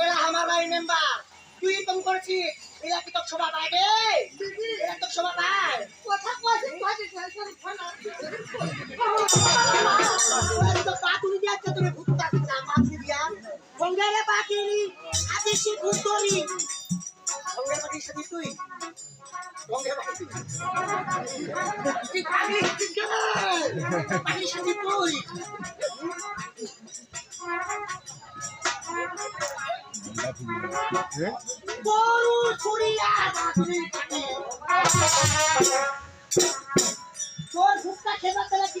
এরা আমার বাড়ির মেম্বার তুই কম করেছিস? এরা কি তোর শোভা পায় রে এরা তোর শোভা পায়? কথা ওরা তো পা তুলে দিয়েছে তুমি ভূত পাখি না মাছি দিয়া সঙ্গেরে পাখি হাতে সে ভূত ধরি। সঙ্গের পাখির সাথে তুই। সঙ্গের পাখি তুই? পাখির সাথে তুই। তোর ভুট্টা খেবা তাহলে কি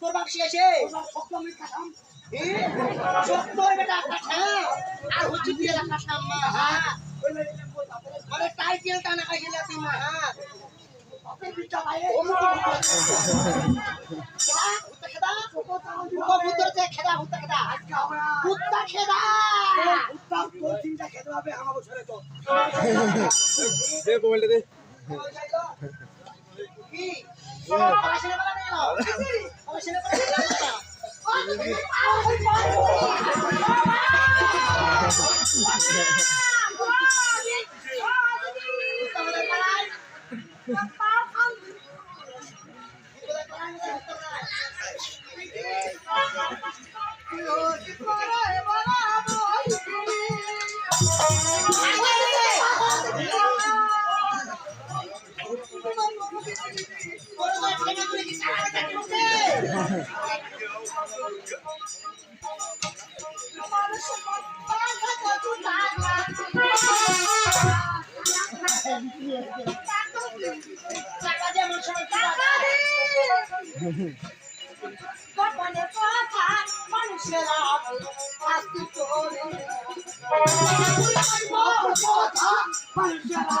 তোর বাপ শিখেছে? সত্তর বেটা কাঠা আর হচ্ছে দিয়ে কাঠা মা হ্যাঁ বল বাপরে মানে টাইটেলটা না খাইছিলে তুই মা হ্যাঁ খেদা খেদা খেদা খেদা তোর তো দে Yeah. গোপনে কথা মানুষেরা আস্তি করে কথা মানুষেরা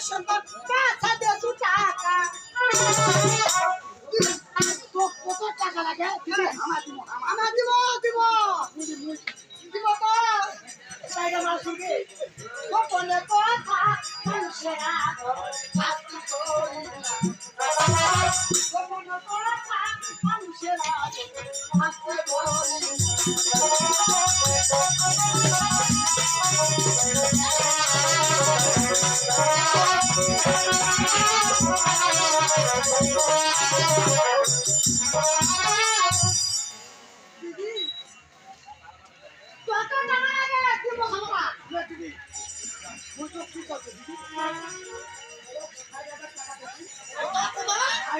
আমার সন্তান পাঁচা দেশু টাকা তো কত টাকা লাগে আমার দিব, আমার। দিব দিব দিব তো সাইডে মাল শুনবি গোপনে কথা মানুষের করে না। গোপনে কথা মানুষের আগর শাস্তি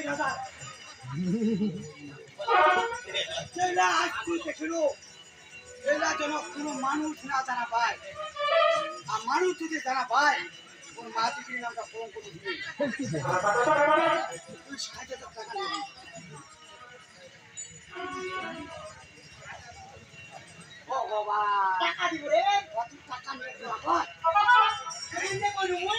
ষাট হাজার। সেইটা আজ তুই দেখিল এইটা যেন কোনো মানুষ না জানা পায় আর মানুষ যদি জানা পায় কোন মা দিদির নামটা ফোন করে দিবি তুই ষাট হাজার টাকা নিবি টাকা দিব রে কত টাকা নিয়ে তো আবার এমনি কইলো ওই